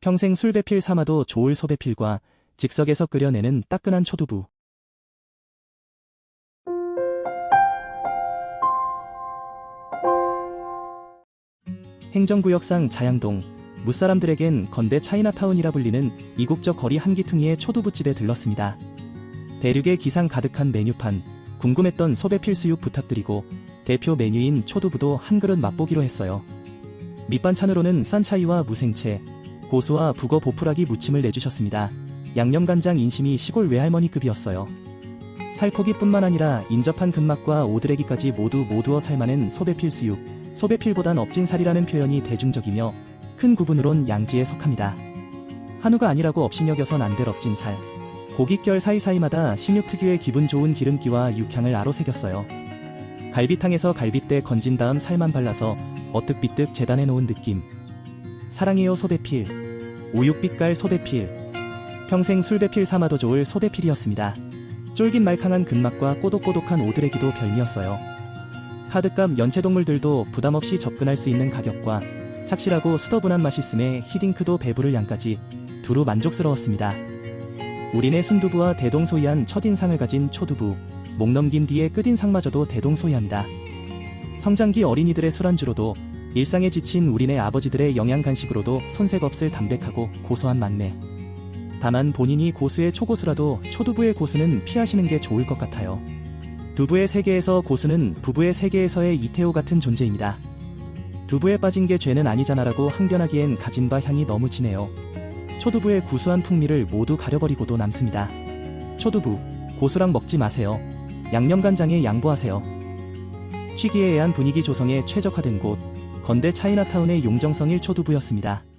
평생 술배필 삼아도 좋을 소배필과 즉석에서 끓여내는 따끈한 초두부. 행정구역상 자양동, 무사람들에겐 건대 차이나타운이라 불리는 이국적 거리 한기퉁이의 초두부집에 들렀습니다. 대륙의 기상 가득한 메뉴판, 궁금했던 소배필 수육 부탁드리고 대표 메뉴인 초두부도 한 그릇 맛보기로 했어요. 밑반찬으로는 싼차이와 무생채, 고수와 북어 보풀하기 무침을 내주셨습니다. 양념간장 인심이 시골 외할머니급이었어요. 살코기뿐만 아니라 인접한 근막과 오드레기까지 모두 모두어 삶아낸 소배필 수육. 소배필보단 업진 살이라는 표현이 대중적이며 큰 구분으론 양지에 속합니다. 한우가 아니라고 없이 여겨선 안될 업진 살. 고깃결 사이사이마다 식육 특유의 기분 좋은 기름기와 육향을 아로새겼어요. 갈비탕에서 갈비대 건진 다음 살만 발라서 어뜩비뜩 재단해 놓은 느낌. 사랑해요 소배필. 우육빛깔 소배필. 평생 술배필 삼아도 좋을 소배필이었습니다. 쫄깃 말캉한 근막과 꼬독꼬독한 오드레기도 별미였어요. 카드값 연체동물들도 부담없이 접근할 수 있는 가격과 착실하고 수더분한 맛있음에 히딩크도 배부를 양까지 두루 만족스러웠습니다. 우리네 순두부와 대동소이한 첫인상을 가진 초두부, 목 넘김 뒤에 끝인상마저도 대동소이합니다. 성장기 어린이들의 술안주로도 일상에 지친 우리네 아버지들의 영양 간식으로도 손색 없을 담백하고 고소한 맛내. 다만 본인이 고수의 초고수라도 초두부의 고수는 피하시는 게 좋을 것 같아요. 두부의 세계에서 고수는 부부의 세계에서의 이태호 같은 존재입니다. 두부에 빠진 게 죄는 아니잖아라고 항변하기엔 가진 바 향이 너무 진해요. 초두부의 구수한 풍미를 모두 가려버리고도 남습니다. 초두부, 고수랑 먹지 마세요. 양념간장에 양보하세요. 취기에 의한 분위기 조성에 최적화된 곳, 건대 차이나타운의 용정성 1초두부였습니다.